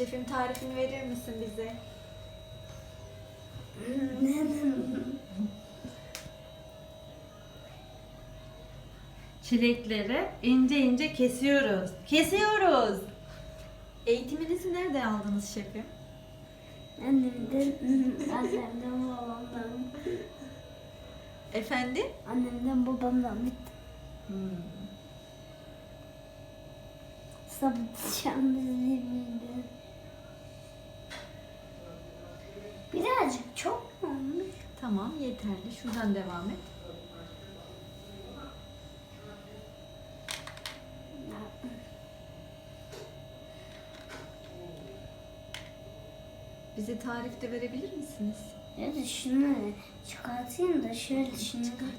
Şefim tarifini verir misin bize? Çilekleri ince ince kesiyoruz. Kesiyoruz. Eğitiminizi nerede aldınız şefim? Annemden, annemden babamdan, Efendim? annemden babamdan bitti. Hmm. Sabıtacağım birbirine. Tamam yeterli. Şuradan devam et. Bize tarif de verebilir misiniz? Ya da şunu çıkartayım da şöyle şunu. Çıkart.